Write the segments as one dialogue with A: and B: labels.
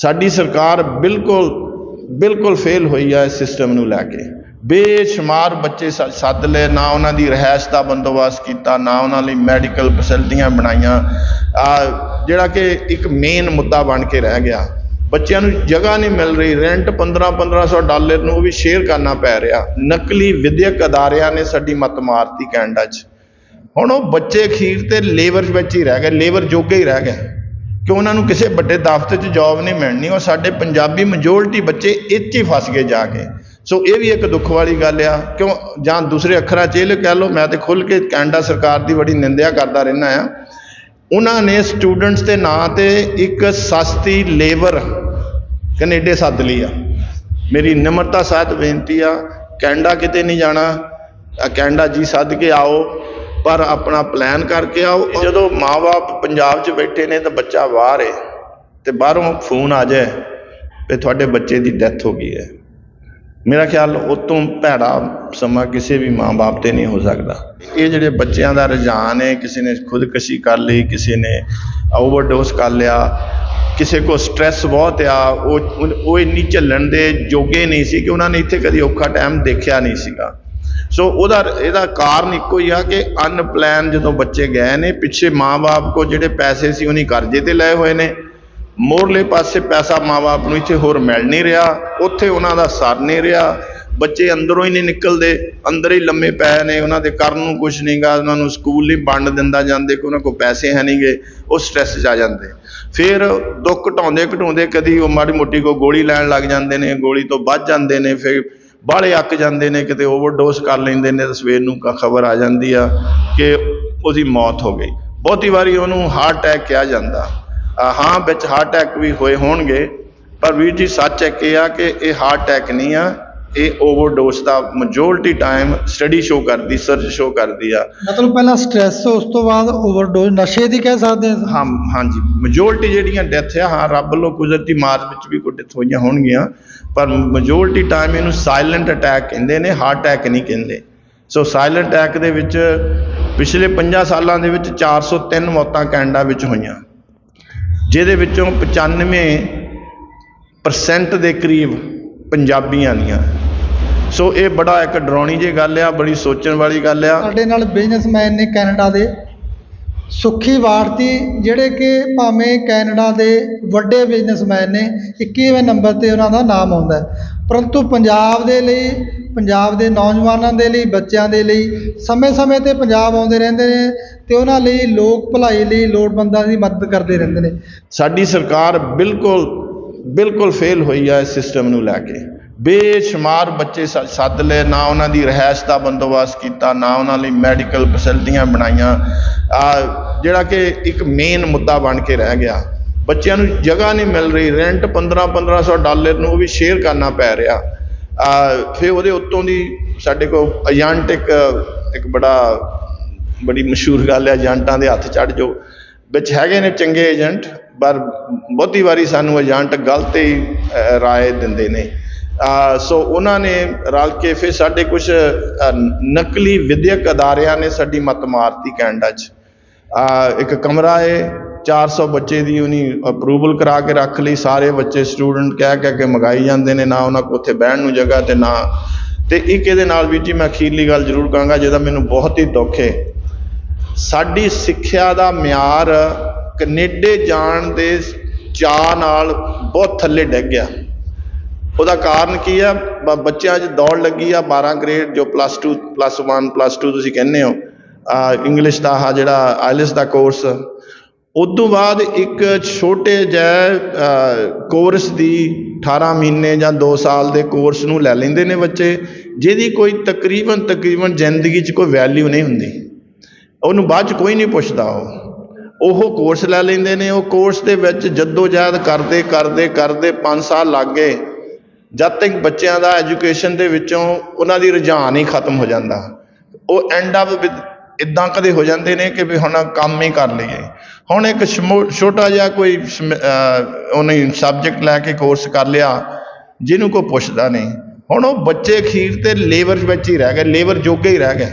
A: ਸਾਡੀ ਸਰਕਾਰ ਬਿਲਕੁਲ ਬਿਲਕੁਲ ਫੇਲ ਹੋਈ ਆ ਇਸ ਸਿਸਟਮ ਨੂੰ ਲੈ ਕੇ। ਬੇਸ਼ੁਮਾਰ ਬੱਚੇ ਸੱਦ ਲਏ, ਨਾ ਉਹਨਾਂ ਦੀ ਰਹਿائش ਦਾ ਬੰਦੋਬਸਤ ਕੀਤਾ, ਨਾ ਉਹਨਾਂ ਲਈ ਮੈਡੀਕਲ ਫੈਸਿਲਿਟੀਆਂ ਬਣਾਈਆਂ। ਆ, ਜਿਹੜਾ ਕਿ ਇੱਕ ਮੇਨ ਮੁੱਦਾ ਬਣ ਕੇ ਰਹਿ ਗਿਆ। ਬੱਚਿਆਂ ਨੂੰ ਜਗ੍ਹਾ ਨਹੀਂ ਮਿਲ ਰਹੀ ਰੈਂਟ 15 1500 ਡਾਲਰ ਨੂੰ ਉਹ ਵੀ ਸ਼ੇਅਰ ਕਰਨਾ ਪੈ ਰਿਹਾ। ਨਕਲੀ ਵਿਦਿਅਕ ਅਦਾਰਿਆਂ ਨੇ ਸਾਡੀ ਮਤ ਮਾਰਤੀ ਕੈਨੇਡਾ 'ਚ। ਹੁਣ ਉਹ ਬੱਚੇ ਖੀਰ ਤੇ ਲੇਬਰ ਵਿੱਚ ਹੀ ਰਹਿ ਗਏ ਲੇਬਰ ਜੋਗੇ ਹੀ ਰਹਿ ਗਏ। ਕਿ ਉਹਨਾਂ ਨੂੰ ਕਿਸੇ ਵੱਡੇ ਦਫ਼ਤਰ 'ਚ ਜੌਬ ਨਹੀਂ ਮਿਲਣੀ, ਉਹ ਸਾਡੇ ਪੰਜਾਬੀ ਮੈਜੋਰਟੀ ਬੱਚੇ ਇੱਥੇ ਹੀ ਫਸ ਗਏ ਜਾ ਕੇ। ਸੋ ਇਹ ਵੀ ਇੱਕ ਦੁੱਖ ਵਾਲੀ ਗੱਲ ਆ, ਕਿਉਂ? ਜਾਂ ਦੂਸਰੇ ਅੱਖਰਾਂ 'ਚ ਇਹ ਕਹਿ ਲਓ, ਮੈਂ ਤੇ ਖੁੱਲ ਕੇ ਕੈਨੇਡਾ ਸਰਕਾਰ ਦੀ ਬੜੀ ਨਿੰਦਿਆ ਕਰਦਾ ਰਹਿਣਾ ਆ। ਉਹਨਾਂ ਨੇ ਸਟੂਡੈਂਟਸ ਦੇ ਨਾਂ ਤੇ ਇੱਕ ਸਸਤੀ ਲੇਬਰ ਕੈਨੇਡਾ ਸੱਦ ਲਈ ਆ। ਮੇਰੀ ਨਿਮਰਤਾ ਸਹਿਤ ਬੇਨਤੀ ਆ, ਕੈਨੇਡਾ ਕਿਤੇ ਨਹੀਂ ਜਾਣਾ ਕੈਨੇਡਾ ਜੀ ਸੱਦ ਕੇ ਆਓ ਪਰ ਆਪਣਾ ਪਲਾਨ ਕਰਕੇ ਆਓ ਜਦੋਂ ਮਾਪੇ ਪੰਜਾਬ 'ਚ ਬੈਠੇ ਨੇ ਤਾਂ ਬੱਚਾ ਬਾਹਰ ਹੈ ਤੇ ਬਾਹਰੋਂ ਫੋਨ ਆ ਜਾਏ ਤੇ ਤੁਹਾਡੇ ਬੱਚੇ ਦੀ ਡੈਥ ਹੋ ਗਈ ਹੈ। ਮੇਰਾ ਖਿਆਲ ਉਤੋਂ ਭੈੜਾ ਸਮਾਂ ਕਿਸੇ ਵੀ ਮਾਂ-ਬਾਪ ਤੇ ਨਹੀਂ ਹੋ ਸਕਦਾ। ਇਹ ਜਿਹੜੇ ਬੱਚਿਆਂ ਦਾ ਰੁਝਾਨ ਹੈ ਕਿਸੇ ਨੇ ਖੁਦਕੁਸ਼ੀ ਕਰ ਲਈ ਕਿਸੇ ਨੇ ਓਵਰਡੋਸ ਕਰ ਲਿਆ ਕਿਸੇ ਕੋ ਸਟ੍ਰੈਸ ਬਹੁਤ ਆ ਉਹ ਉਹ- ਉਹ ਇੰਨੀ ਝੱਲਣ ਦੇ ਜੋਗੇ ਨਹੀਂ ਸੀ ਕਿ ਉਹਨਾਂ ਨੇ ਇੱਥੇ ਕਦੀ ਔਖਾ ਟਾਈਮ ਦੇਖਿਆ ਨਹੀਂ ਸੀਗਾ। ਸੋ ਉਹਦਾ, ਇਹਦਾ ਕਾਰਨ ਇੱਕੋ ਹੀ ਆ ਕਿ ਅਨਪਲਾਨ ਜਦੋਂ ਬੱਚੇ ਗਏ ਨੇ, ਪਿੱਛੇ ਮਾਂ-ਬਾਪ ਕੋ ਜਿਹੜੇ ਪੈਸੇ ਸੀ, ਉਹਨੀ ਕਰਜ਼ੇ ਤੇ ਲਏ ਹੋਏ ਨੇ। ਮੋਰਲੇ ਪਾਸੇ ਪੈਸਾ ਮਾਂ-ਬਾਪ ਨੂੰ ਇੱਥੇ ਹੋਰ ਮਿਲ ਨਹੀਂ ਰਿਹਾ। ਉੱਥੇ ਉਹਨਾਂ ਦਾ ਸਰ ਨਹੀਂ ਰਿਹਾ। ਬੱਚੇ ਅੰਦਰੋਂ ਹੀ ਨਹੀਂ ਨਿਕਲਦੇ। ਅੰਦਰ ਹੀ ਲੰਮੇ ਪਏ ਨੇ। ਉਹਨਾਂ ਦੇ ਕਰਨ ਨੂੰ ਕੁਝ ਨਹੀਂਗਾ ਉਹਨਾਂ ਨੂੰ ਸਕੂਲ ਨਹੀਂ ਵੰਡ ਦਿੰਦਾ ਜਾਂਦੇ ਕਿ ਉਹਨਾਂ ਕੋਲ ਪੈਸੇ ਹੈ ਨਹੀਂਗੇ। ਉਹ ਸਟ੍ਰੈਸ 'ਚ ਆ ਜਾਂਦੇ। ਫਿਰ ਦੁੱਖ ਘਟਾਉਂਦੇ ਘਟਾਉਂਦੇ ਕਦੀ ਉਹ ਮਾੜੀ ਮੋਟੀ ਕੋ ਗੋਲੀ ਲੈਣ ਲੱਗ ਜਾਂਦੇ ਨੇ। ਗੋਲੀ ਤੋਂ ਬਚ ਜਾਂਦੇ ਨੇ। ਫਿਰ ਬਾਹਲੇ ਅੱਕ ਜਾਂਦੇ ਨੇ ਕਿਤੇ ਓਵਰਡੋਸ ਕਰ ਲੈਂਦੇ ਨੇ ਤਾਂ ਸਵੇਰ ਨੂੰ ਖਬਰ ਆ ਜਾਂਦੀ ਆ ਕਿ ਉਹਦੀ ਮੌਤ ਹੋ ਗਈ। ਬਹੁਤੀ ਵਾਰੀ ਉਹਨੂੰ ਹਾਰਟ ਅਟੈਕ ਕਿਹਾ ਜਾਂਦਾ। ਹਾਂ ਵਿੱਚ ਹਾਰਟ ਅਟੈਕ ਵੀ ਹੋਏ ਹੋਣਗੇ ਪਰ ਵੀਰ ਜੀ ਸੱਚ ਹੈ ਕਿ ਆ ਕਿ ਇਹ ਹਾਰਟ ਅਟੈਕ ਨਹੀਂ ਆ ਇਹ ਓਵਰਡੋਸ ਦਾ ਮੈਜੋਰਟੀ ਟਾਈਮ ਸਟੱਡੀ ਸ਼ੋ ਕਰਦੀ ਸਰਚ ਸ਼ੋ ਕਰਦੀ ਆ।
B: ਮਤਲਬ ਪਹਿਲਾਂ ਸਟ੍ਰੈਸ ਉਸ ਤੋਂ ਬਾਅਦ ਓਵਰਡੋਜ਼ ਨਸ਼ੇ ਦੀ ਕਹਿ ਸਕਦੇ ਹਾਂ
A: ਹਾਂ ਹਾਂਜੀ। ਮੈਜੋਰਟੀ ਜਿਹੜੀਆਂ ਡੈਥ ਆ ਹਾਂ ਰੱਬ ਵੱਲੋਂ ਕੁਦਰਤੀ ਮਾਰ ਵਿੱਚ ਵੀ ਕੋਈ ਡੈਥ ਹੋਈਆਂ ਹੋਣਗੀਆਂ। ਪਰ ਮੈਜੋਰਟੀ ਟਾਈਮ ਇਹਨੂੰ ਸਾਇਲੈਂਟ ਅਟੈਕ ਕਹਿੰਦੇ ਨੇ ਹਾਰਟ ਅਟੈਕ ਨਹੀਂ ਕਹਿੰਦੇ। ਸੋ ਸਾਇਲੈਂਟ ਅਟੈਕ ਦੇ ਵਿੱਚ ਪਿਛਲੇ 50 ਸਾਲਾਂ ਦੇ ਵਿੱਚ 403 ਮੌਤਾਂ ਕੈਨੇਡਾ ਵਿੱਚ ਹੋਈਆਂ। ਜਿਹਦੇ ਵਿੱਚੋਂ 95% ਦੇ ਕਰੀਬ ਪੰਜਾਬੀਆਂ ਦੀਆਂ। ਸੋ ਇਹ ਬੜਾ ਇੱਕ ਡਰਾਉਣੀ ਜਿਹੀ ਗੱਲ ਆ, ਬੜੀ ਸੋਚਣ ਵਾਲੀ ਗੱਲ ਆ।
B: ਸਾਡੇ ਨਾਲ ਬਿਜ਼ਨਸਮੈਨ ਨੇ ਕੈਨੇਡਾ ਦੇ ਸੁੱਖੀ ਵਾੜਤੀ ਜਿਹੜੇ ਕਿ ਭਾਵੇਂ ਕੈਨੇਡਾ ਦੇ ਵੱਡੇ ਬਿਜ਼ਨਸਮੈਨ ਨੇ 21ਵੇਂ ਨੰਬਰ ਤੇ ਉਹਨਾਂ ਦਾ ਨਾਮ ਆਉਂਦਾ ਪਰੰਤੂ ਪੰਜਾਬ ਦੇ ਲਈ, ਪੰਜਾਬ ਦੇ ਨੌਜਵਾਨਾਂ ਦੇ ਲਈ, ਬੱਚਿਆਂ ਦੇ ਲਈ ਸਮੇਂ-ਸਮੇਂ ਤੇ ਪੰਜਾਬ ਆਉਂਦੇ ਰਹਿੰਦੇ ਨੇ ਅਤੇ ਉਹਨਾਂ ਲਈ ਲੋਕ ਭਲਾਈ ਲਈ ਲੋੜਵੰਦਾਂ ਦੀ ਮਦਦ ਕਰਦੇ ਰਹਿੰਦੇ ਨੇ।
A: ਸਾਡੀ ਸਰਕਾਰ ਬਿਲਕੁਲ ਬਿਲਕੁਲ ਫੇਲ ਹੋਈ ਆ ਇਸ ਸਿਸਟਮ ਨੂੰ ਲੈ ਕੇ। ਬੇਸ਼ੁਮਾਰ ਬੱਚੇ ਸੱਦ ਲਏ, ਨਾ ਉਹਨਾਂ ਦੀ ਰਹਿائش ਦਾ ਬੰਦੋਬਸਤ ਕੀਤਾ, ਨਾ ਉਹਨਾਂ ਲਈ ਮੈਡੀਕਲ ਫੈਸਿਲਿਟੀਆਂ ਬਣਾਈਆਂ। ਆ, ਜਿਹੜਾ ਕਿ ਇੱਕ ਮੇਨ ਮੁੱਦਾ ਬਣ ਕੇ ਰਹਿ ਗਿਆ। ਬੱਚਿਆਂ ਨੂੰ ਜਗ੍ਹਾ ਨਹੀਂ ਮਿਲ ਰਹੀ ਰੈਂਟ 15 1500 ਡਾਲਰ ਨੂੰ ਉਹ ਵੀ ਸ਼ੇਅਰ ਕਰਨਾ ਪੈ ਰਿਹਾ। ਆ, ਫਿਰ ਉਹਦੇ ਉੱਤੋਂ ਦੀ ਸਾਡੇ ਕੋਲ ਏਜੰਟ ਇੱਕ ਇੱਕ ਬੜਾ, ਬੜੀ ਮਸ਼ਹੂਰ ਗੱਲ ਹੈ ਏਜੰਟਾਂ ਦੇ ਹੱਥ ਚੜ ਜੋ ਵਿੱਚ ਹੈਗੇ ਨੇ ਚੰਗੇ ਏਜੰਟ ਪਰ ਬਹੁਤੀ ਵਾਰੀ ਸਾਨੂੰ ਏਜੰਟ ਗਲਤ ਹੀ ਰਾਏ ਦਿੰਦੇ ਨੇ। ਸੋ ਉਹਨਾਂ ਨੇ ਰਲ ਕੇ ਫਿਰ ਸਾਡੇ ਕੁਝ ਨਕਲੀ ਵਿਦਿਅਕ ਅਦਾਰਿਆਂ ਨੇ ਸਾਡੀ ਮੱਤ ਮਾਰਤੀ ਕੈਨੇਡਾ 'ਚ। ਇੱਕ ਕਮਰਾ ਹੈ 400 ਬੱਚੇ ਦੀ ਉਹਨੀ ਅਪਰੂਵਲ ਕਰਾ ਕੇ ਰੱਖ ਲਈ, ਸਾਰੇ ਬੱਚੇ ਸਟੂਡੈਂਟ ਕਹਿ ਕਹਿ ਕੇ ਮੰਗਾਈ ਜਾਂਦੇ ਨੇ, ਨਾ ਉਹਨਾਂ ਕੋਲ ਉੱਥੇ ਬਹਿਣ ਨੂੰ ਜਗ੍ਹਾ ਤੇ ਨਾ। ਤੇ ਇੱਕ ਇਹਦੇ ਨਾਲ ਵੀ ਜੀ ਮੈਂ ਅਖੀਰਲੀ ਗੱਲ ਜ਼ਰੂਰ ਕਹਾਂਗਾ, ਜਿਹਦਾ ਮੈਨੂੰ ਬਹੁਤ ਹੀ ਦੁੱਖ ਹੈ ਸਾਡੀ ਸਿੱਖਿਆ ਦਾ ਮਿਆਰ ਕੈਨੇਡਾ ਜਾਣ ਦੇ ਚਾਅ ਨਾਲ ਬਹੁਤ ਥੱਲੇ ਡਿੱਗ ਗਿਆ। ਉਹਦਾ ਕਾਰਨ ਕੀ ਆ? ਬ- ਬੱਚਿਆਂ 'ਚ ਦੌੜ ਲੱਗੀ ਆ 12 ਗ੍ਰੇਡ ਜੋ ਪਲੱਸ 2 ਪਲੱਸ 1 ਪਲੱਸ 2 ਤੁਸੀਂ ਕਹਿੰਦੇ ਹੋ। ਇੰਗਲਿਸ਼ ਦਾ ਆ ਜਿਹੜਾ ਆਇਲਸ ਦਾ ਕੋਰਸ ਉਦੋਂ ਬਾਅਦ ਇੱਕ ਛੋਟੇ ਜਿਹੇ ਕੋਰਸ ਦੀ 18 ਮਹੀਨੇ ਜਾਂ 2 ਸਾਲ ਦੇ ਕੋਰਸ ਨੂੰ ਲੈ ਲੈਂਦੇ ਨੇ ਬੱਚੇ, ਜਿਹਦੀ ਕੋਈ ਤਕਰੀਬਨ ਤਕਰੀਬਨ ਜ਼ਿੰਦਗੀ 'ਚ ਕੋਈ ਵੈਲਿਊ ਨਹੀਂ ਹੁੰਦੀ। ਉਹਨੂੰ ਬਾਅਦ 'ਚ ਕੋਈ ਨਹੀਂ ਪੁੱਛਦਾ ਉਹ। ਉਹ ਕੋਰਸ ਲੈ ਲੈਂਦੇ ਨੇ, ਉਹ ਕੋਰਸ ਦੇ ਵਿੱਚ ਜਹਿਦ ਕਰਦੇ ਕਰਦੇ ਕਰਦੇ 5 ਸਾਲ ਲੱਗ ਗਏ। ਜਦ ਤੱਕ ਬੱਚਿਆਂ ਦਾ ਐਜੂਕੇਸ਼ਨ ਦੇ ਵਿੱਚੋਂ ਉਹਨਾਂ ਦੀ ਰੁਝਾਨ ਹੀ ਖਤਮ ਹੋ ਜਾਂਦਾ, ਉਹ ਐਂਡ ਅਪ ਵਿਦ ਇਦਾਂ ਕਦੇ ਹੋ ਜਾਂਦੇ ਨੇ ਕਿ ਵੀ ਹੁਣ ਕੰਮ ਹੀ ਕਰ ਲਈਏ। ਹੁਣ ਇੱਕ ਸ਼ਮੋ- ਛੋਟਾ ਜਿਹਾ ਕੋਈ ਸ਼ਮ- ਉਹਨੇ ਸਬਜੈਕਟ ਲੈ ਕੇ ਕੋਰਸ ਕਰ ਲਿਆ, ਜਿਹਨੂੰ ਕੋਈ ਪੁੱਛਦਾ ਨਹੀਂ। ਹੁਣ ਉਹ ਬੱਚੇ ਅਖੀਰ ਤੇ ਲੇਬਰ ਵਿੱਚ ਹੀ ਰਹਿ ਗਏ ਲੇਬਰ ਜੋਗੇ ਹੀ ਰਹਿ ਗਏ।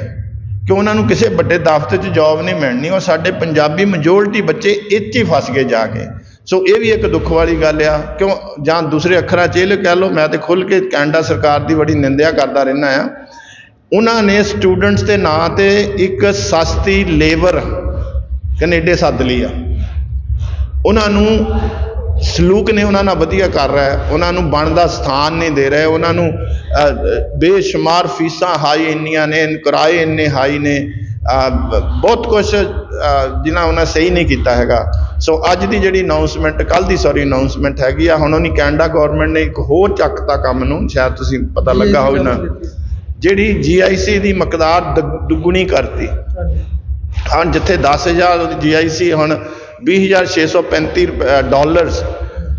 A: ਕਿ ਉਹਨਾਂ ਨੂੰ ਕਿਸੇ ਵੱਡੇ ਦਫ਼ਤਰ 'ਚ ਜੌਬ ਨਹੀਂ ਮਿਲਣੀ, ਉਹ ਸਾਡੇ ਪੰਜਾਬੀ ਮੈਜੋਰਟੀ ਬੱਚੇ ਇੱਥੇ ਹੀ ਫਸ ਗਏ ਜਾ ਕੇ। ਸੋ ਇਹ ਵੀ ਇੱਕ ਦੁੱਖ ਵਾਲੀ ਗੱਲ ਆ, ਕਿਉਂ ਜਾਂ ਦੂਸਰੇ ਅੱਖਰਾਂ 'ਚ ਇਹ ਕਹਿ ਲਓ, ਮੈਂ ਤੇ ਖੁੱਲ੍ਹ ਕੇ ਕੈਨੇਡਾ ਸਰਕਾਰ ਦੀ ਬੜੀ ਨਿੰਦਿਆ ਕਰਦਾ ਰਹਿੰਦਾ ਆ। ਉਹਨਾਂ ਨੇ ਸਟੂਡੈਂਟਸ ਦੇ ਨਾਂ ਤੇ ਇੱਕ ਸਸਤੀ ਲੇਬਰ ਕੈਨੇਡਾ ਸੱਦ ਲਈ ਆ। ਉਹਨਾਂ ਨੂੰ ਸਲੂਕ ਨੇ ਉਹਨਾਂ ਨਾਲ ਵਧੀਆ ਕਰ ਰਿਹਾ ਉਹਨਾਂ ਨੂੰ ਬਣਦਾ ਸਥਾਨ ਨਹੀਂ ਦੇ ਰਿਹਾ। ਉਹਨਾਂ ਨੂੰ ਬੇਸ਼ੁਮਾਰ ਫੀਸਾਂ ਹਾਈ ਇੰਨੀਆਂ ਨੇ, ਕਿਰਾਏ ਇੰਨੇ ਹਾਈ ਨੇ। ਬਹੁਤ ਕੁਝ ਜਿਨ੍ਹਾਂ ਉਹਨਾਂ ਸਹੀ ਨਹੀਂ ਕੀਤਾ ਹੈਗਾ। ਸੋ ਅੱਜ ਦੀ ਜਿਹੜੀ ਅਨਾਉਂਸਮੈਂਟ ਕੱਲ ਦੀ ਸੌਰੀ ਅਨਾਉਂਸਮੈਂਟ ਹੈਗੀ ਆ ਹੁਣ ਉਹਨੀ ਕੈਨੇਡਾ ਗਵਰਨਮੈਂਟ ਨੇ ਇੱਕ ਹੋਰ ਚੱਕਤਾ ਕੰਮ ਨੂੰ ਸ਼ਾਇਦ ਤੁਸੀਂ ਪਤਾ ਲੱਗਾ ਹੋਵੇ ਨਾ ਜਿਹੜੀ ਜੀਆਈਸੀ ਦੀ ਮਕਦਾਰ ਦੁੱਗਣੀ ਕਰਤੀ। ਹੁਣ ਜਿੱਥੇ 10000 ਉਹਦੀ ਜੀਆਈਸੀ ਹੁਣ 20635 ਰੁਪਏ- ਡਾਲਰਸ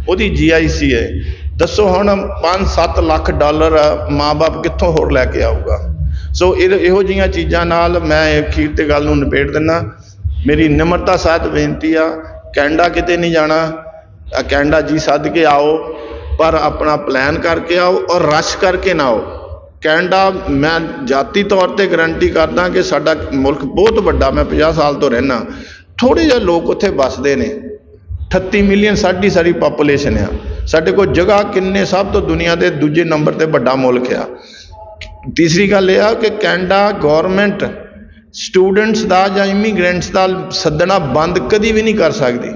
A: ਉਹਦੀ ਜੀਆਈਸੀ ਹੈ। ਦੱਸੋ ਹੁਣ 5-7 ਲੱਖ ਡਾਲਰ ਮਾਪੇ ਕਿੱਥੋਂ ਹੋਰ ਲੈ ਕੇ ਆਊਗਾ? ਸੋ ਇਹ ਇਹੋ ਜਿਹੀਆਂ ਚੀਜ਼ਾਂ ਨਾਲ ਮੈਂ ਅਖੀਰ ਤੇ ਗੱਲ ਨੂੰ ਨਿਬੇੜ ਦਿੰਦਾ। ਮੇਰੀ ਨਿਮਰਤਾ ਸਹਿਤ ਬੇਨਤੀ ਆ ਕੈਨੇਡਾ ਕਿਤੇ ਨਹੀਂ ਜਾਣਾ ਕੈਨੇਡਾ ਜੀ ਸੱਦ ਕੇ ਆਓ, ਪਰ ਆਪਣਾ ਪਲਾਨ ਕਰਕੇ ਆਓ ਔਰ ਰਸ਼ ਕਰਕੇ ਨਾ ਆਓ। ਕੈਨੇਡਾ ਮੈਂ ਜਾਤੀ ਤੌਰ ਤੇ ਗਰੰਟੀ ਕਰਦਾ ਕਿ ਸਾਡਾ ਮੁਲਕ ਬਹੁਤ ਵੱਡਾ, ਮੈਂ 50 ਸਾਲ ਤੋਂ ਰਹਿਣਾ ਥੋੜੇ ਜਿਹੇ ਲੋਕ ਉੱਥੇ ਵੱਸਦੇ ਨੇ। 38 ਮਿਲੀਅਨ ਸਾਡੀ ਸਾਰੀ ਪਾਪੂਲੇਸ਼ਨ ਆ। ਸਾਡੇ ਕੋਲ ਜਗ੍ਹਾ ਕਿੰਨੇ, ਸਭ ਤੋਂ ਦੁਨੀਆ ਦੇ ਦੂਜੇ ਨੰਬਰ ਤੇ ਵੱਡਾ ਮੁਲਕ ਆ। ਤੀਸਰੀ ਗੱਲ ਇਹ ਆ ਕਿ ਕੈਨੇਡਾ ਗਵਰਨਮੈਂਟ ਸਟੂਡੈਂਟਸ ਦਾ ਜਾਂ ਇਮੀਗ੍ਰੈਂਟਸ ਦਾ ਸੱਦਣਾ ਬੰਦ ਕਦੀ ਵੀ ਨਹੀਂ ਕਰ ਸਕਦੀ।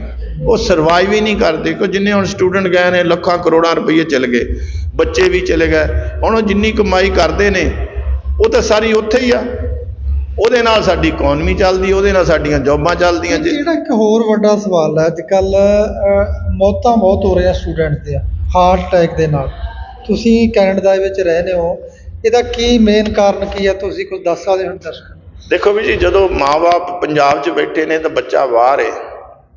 A: ਉਹ ਸਰਵਾਈਵ ਹੀ ਨਹੀਂ ਕਰਦੇ। ਕਿ ਜਿੰਨੇ ਹੁਣ ਸਟੂਡੈਂਟ ਗਏ ਨੇ ਲੱਖਾਂ ਕਰੋੜਾਂ ਰੁਪਏ ਚਲੇ ਗਏ। ਬੱਚੇ ਵੀ ਚਲੇ ਗਏ। ਹੁਣ ਉਹ ਜਿੰਨੀ ਕਮਾਈ ਕਰਦੇ ਨੇ ਉਹ ਤਾਂ ਸਾਰੀ ਉੱਥੇ ਹੀ ਆ। ਉਹਦੇ ਨਾਲ ਸਾਡੀ ਇਕਨੋਮੀ ਚੱਲਦੀ ਉਹਦੇ ਨਾਲ ਸਾਡੀਆਂ ਜੌਬਾਂ ਚੱਲਦੀਆਂ। ਜੇ
B: ਜਿਹੜਾ ਇੱਕ ਹੋਰ ਵੱਡਾ ਸਵਾਲ ਹੈ ਅੱਜ ਕੱਲ ਮੌਤਾਂ ਬਹੁਤ ਹੋ ਰਹੀਆਂ ਸਟੂਡੈਂਟ ਦੀਆਂ ਹਾਰਟ ਅਟੈਕ ਦੇ ਨਾਲ। ਤੁਸੀਂ ਕੈਨੇਡਾ ਦੇ ਵਿੱਚ ਰਹਿੰਦੇ ਹੋ। ਇਹਦਾ ਕੀ ਮੇਨ ਕਾਰਨ ਕੀ ਹੈ? ਤੁਸੀਂ ਕੁਝ ਦੱਸ ਸਕਦੇ ਹੋ ਦਰਸ਼ਕਾਂ?
A: ਦੇਖੋ ਵੀ ਜੀ, ਜਦੋਂ ਮਾਪੇ ਪੰਜਾਬ 'ਚ ਬੈਠੇ ਨੇ ਤਾਂ ਬੱਚਾ ਬਾਹਰ ਹੈ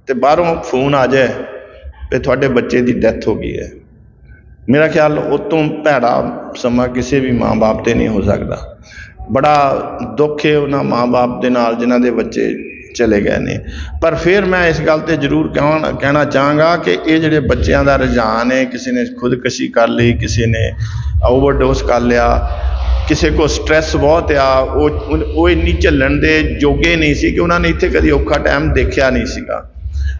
A: ਤੇ ਬਾਹਰੋਂ ਫੋਨ ਆ ਜਾਏ ਵੀ ਤੁਹਾਡੇ ਬੱਚੇ ਦੀ ਡੈਥ ਹੋ ਗਈ ਹੈ। ਮੇਰਾ ਖਿਆਲ ਉਹ ਤੋਂ ਭੈੜਾ ਸਮਾਂ ਕਿਸੇ ਵੀ ਮਾਂ-ਬਾਪ ਤੇ ਨਹੀਂ ਹੋ ਸਕਦਾ। ਬੜਾ ਦੁੱਖ ਹੈ ਉਹਨਾਂ ਮਾਂ-ਬਾਪ ਦੇ ਨਾਲ ਜਿਨ੍ਹਾਂ ਦੇ ਬੱਚੇ ਚਲੇ ਗਏ ਨੇ। ਪਰ ਫਿਰ ਮੈਂ ਇਸ ਗੱਲ ਤੇ ਜ਼ਰੂਰ ਕਹਿਣਾ ਕਹਿਣਾ ਚਾਹਾਂਗਾ ਕਿ ਇਹ ਜਿਹੜੇ ਬੱਚਿਆਂ ਦਾ ਰੁਝਾਨ ਹੈ ਕਿਸੇ ਨੇ ਖੁਦਕਸ਼ੀ ਕਰ ਲਈ, ਕਿਸੇ ਨੇ ਓਵਰਡੋਸ ਕਰ ਲਿਆ ਕਿਸੇ ਕੋ ਸਟ੍ਰੈਸ ਬਹੁਤ ਆ, ਉਹ, ਉਹ- ਇੰਨੀ ਝੱਲਣ ਦੇ ਜੋਗੇ ਨਹੀਂ ਸੀ ਕਿ ਉਹਨਾਂ ਨੇ ਇੱਥੇ ਕਦੀ ਔਖਾ ਟਾਈਮ ਦੇਖਿਆ ਨਹੀਂ ਸੀਗਾ।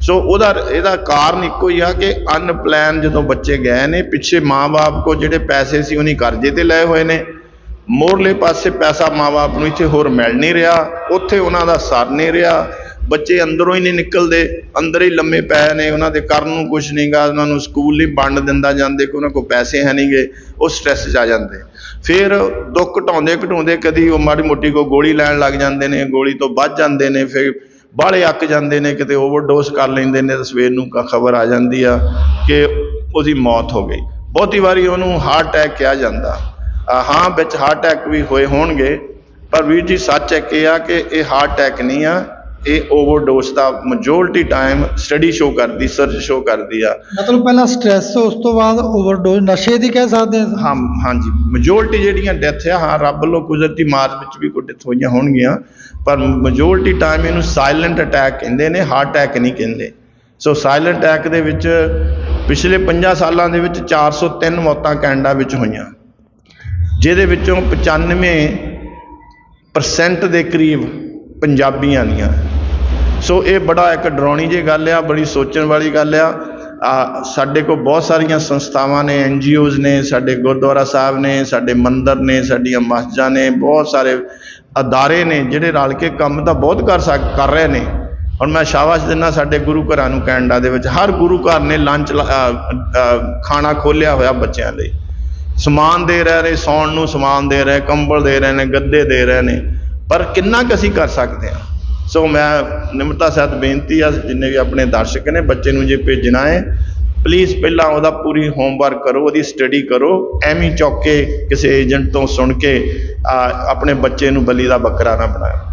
A: ਸੋ ਉਹਦਾ, ਇਹਦਾ ਕਾਰਨ ਇੱਕੋ ਹੀ ਆ ਕਿ ਅਨਪਲਾਨ ਜਦੋਂ ਬੱਚੇ ਗਏ ਨੇ, ਪਿੱਛੇ ਮਾਪੇ ਕੋ ਜਿਹੜੇ ਪੈਸੇ ਸੀ, ਉਹਨੀ ਕਰਜ਼ੇ ਤੇ ਲਏ ਹੋਏ ਨੇ। ਮੋਰਲੇ ਪਾਸੇ ਪੈਸਾ ਮਾਪੇ ਨੂੰ ਇੱਥੇ ਹੋਰ ਮਿਲ ਨਹੀਂ ਰਿਹਾ, ਉੱਥੇ ਉਹਨਾਂ ਦਾ ਸਰ ਨਹੀਂ ਰਿਹਾ। ਬੱਚੇ ਅੰਦਰੋਂ ਹੀ ਨਹੀਂ ਨਿਕਲਦੇ, ਅੰਦਰ ਹੀ ਲੰਮੇ ਪਏ ਨੇ, ਉਹਨਾਂ ਦੇ ਕਰਨ ਨੂੰ ਕੁਝ ਨਹੀਂਗਾ ਉਹਨਾਂ ਨੂੰ ਸਕੂਲ ਨਹੀਂ ਵੰਡ ਦਿੰਦਾ ਜਾਂਦੇ, ਕਿ ਉਹਨਾਂ ਕੋਲ ਪੈਸੇ ਹੈ ਨਹੀਂਗੇ ਉਹ ਸਟ੍ਰੈਸ 'ਚ ਆ ਜਾਂਦੇ। ਫਿਰ ਦੁੱਖ ਘਟਾਉਂਦੇ ਘਟਾਉਂਦੇ ਕਦੀ ਉਹ ਮਾੜੀ ਮੋਟੀ ਕੋ ਗੋਲੀ ਲੈਣ ਲੱਗ ਜਾਂਦੇ ਨੇ, ਗੋਲੀ ਤੋਂ ਬਚ ਜਾਂਦੇ ਨੇ, ਫਿਰ ਬਾਹਲੇ ਅੱਕ ਜਾਂਦੇ ਨੇ, ਕਿਤੇ ਓਵਰਡੋਸ ਕਰ ਲੈਂਦੇ ਨੇ ਤਾਂ ਸਵੇਰ ਨੂੰ ਖਬਰ ਆ ਜਾਂਦੀ ਆ ਕਿ ਉਹਦੀ ਮੌਤ ਹੋ ਗਈ। ਬਹੁਤੀ ਵਾਰੀ ਉਹਨੂੰ ਹਾਰਟ ਅਟੈਕ ਕਿਹਾ ਜਾਂਦਾ। ਹਾਂ, ਵਿੱਚ ਹਾਰਟ ਅਟੈਕ ਵੀ ਹੋਏ ਹੋਣਗੇ, ਪਰ ਵੀਰ ਜੀ ਸੱਚ ਹੈ ਕਿ ਆ ਕਿ ਇਹ ਹਾਰਟ ਅਟੈਕ ਨਹੀਂ ਆ ਇਹ ਓਵਰਡੋਸ ਦਾ ਮੈਜੋਰਿਟੀ ਟਾਈਮ ਸਟੱਡੀ ਸ਼ੋ ਕਰਦੀ ਸਰਚ ਸ਼ੋ ਕਰਦੀ ਆ।
B: ਮਤਲਬ ਪਹਿਲਾਂ ਸਟ੍ਰੈਸ ਉਸ ਤੋਂ ਬਾਅਦ ਓਵਰਡੋਜ਼ ਨਸ਼ੇ ਦੀ ਕਹਿ ਸਕਦੇ ਹਾਂ
A: ਹਾਂ ਹਾਂਜੀ। ਮੈਜੋਰਿਟੀ ਜਿਹੜੀਆਂ ਡੈਥ ਆ ਹਾਂ ਰੱਬ ਵੱਲੋਂ ਕੁਦਰਤੀ ਮਾਰ ਵਿੱਚ ਵੀ ਕੋਈ ਡੈਥ ਹੋਈਆਂ ਹੋਣਗੀਆਂ ਪਰ ਮੈਜੋਰਿਟੀ ਟਾਈਮ ਇਹਨੂੰ ਸਾਇਲੈਂਟ ਅਟੈਕ ਕਹਿੰਦੇ ਨੇ ਹਾਰਟ ਅਟੈਕ ਨਹੀਂ ਕਹਿੰਦੇ। ਸੋ ਸਾਇਲੈਂਟ ਅਟੈਕ ਦੇ ਵਿੱਚ ਪਿਛਲੇ 50 ਸਾਲਾਂ ਦੇ ਵਿੱਚ 403 ਮੌਤਾਂ ਕੈਨੇਡਾ ਵਿੱਚ ਹੋਈਆਂ। ਜਿਹਦੇ ਵਿੱਚੋਂ 95% ਦੇ ਕਰੀਬ ਪੰਜਾਬੀਆਂ ਦੀਆਂ। ਸੋ ਇਹ ਬੜਾ ਇੱਕ ਡਰਾਉਣੀ ਜਿਹੀ ਗੱਲ ਆ, ਬੜੀ ਸੋਚਣ ਵਾਲੀ ਗੱਲ ਆ। ਸਾਡੇ ਕੋਲ ਬਹੁਤ ਸਾਰੀਆਂ ਸੰਸਥਾਵਾਂ ਨੇ, ਐਨ ਜੀ ਓਜ਼ ਨੇ, ਸਾਡੇ ਗੁਰਦੁਆਰਾ ਸਾਹਿਬ ਨੇ, ਸਾਡੇ ਮੰਦਰ ਨੇ, ਸਾਡੀਆਂ ਮਸਜਿਦਾਂ ਨੇ, ਬਹੁਤ ਸਾਰੇ ਅਦਾਰੇ ਨੇ, ਜਿਹੜੇ ਰਲ ਕੇ ਕੰਮ ਤਾਂ ਬਹੁਤ ਕਰ ਸਕ, ਕਰ ਰਹੇ ਨੇ। ਹੁਣ ਮੈਂ ਸ਼ਾਬਾਸ਼ ਦਿੰਦਾ ਸਾਡੇ ਗੁਰੂ ਘਰਾਂ ਨੂੰ ਕੈਨੇਡਾ ਦੇ ਵਿੱਚ। ਹਰ ਗੁਰੂ ਘਰ ਨੇ ਲੰਚ ਲ- ਖਾਣਾ ਖੋਲਿਆ ਹੋਇਆ ਬੱਚਿਆਂ ਲਈ। ਸਮਾਨ ਦੇ ਰਹੇ ਨੇ, ਸੌਣ ਨੂੰ ਸਮਾਨ ਦੇ ਰਹੇ, ਕੰਬਲ ਦੇ ਰਹੇ ਨੇ, ਗੱਦੇ ਦੇ ਰਹੇ ਨੇ। ਪਰ ਕਿੰਨਾ ਕੁ ਅਸੀਂ ਕਰ ਸਕਦੇ ਹਾਂ? ਸੋ ਮੈਂ ਨਿਮਰਤਾ ਸਹਿਤ ਬੇਨਤੀ ਆ, ਜਿੰਨੇ ਵੀ ਆਪਣੇ ਦਰਸ਼ਕ ਨੇ, ਬੱਚੇ ਨੂੰ ਜੇ ਭੇਜਣਾ ਹੈ ਪਲੀਜ਼ ਪਹਿਲਾਂ ਉਹਦਾ ਪੂਰੀ ਹੋਮਵਰਕ ਕਰੋ, ਉਹਦੀ ਸਟੱਡੀ ਕਰੋ, ਐਵੇਂ ਚੌਕੇ ਕਿਸੇ ਏਜੰਟ ਤੋਂ ਸੁਣ ਕੇ ਆਪਣੇ ਬੱਚੇ ਨੂੰ ਬਲੀ ਦਾ ਬੱਕਰਾ ਨਾ ਬਣਾਓ